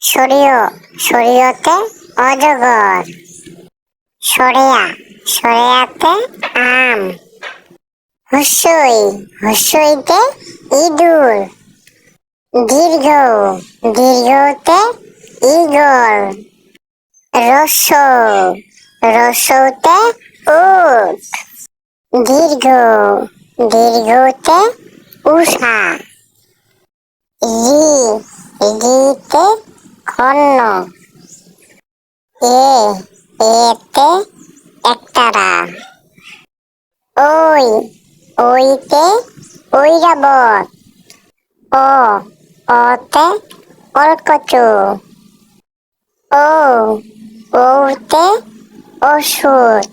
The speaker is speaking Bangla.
সরিয় সরিয়তে অজগর। সরেয়া, সরেয়াতে আম। হুসই, হুসইতে ইঁদুর। দীর্ঘ, দীর্ঘতে ইগল রস, রসতে উট। দীর্ঘ, দীর্ঘতে উষা রি, রিতে খন্ন এ এতে একতারা ওই ওইতে ঐরাবত ও অতে অলকচু ও ওতে ওষুধ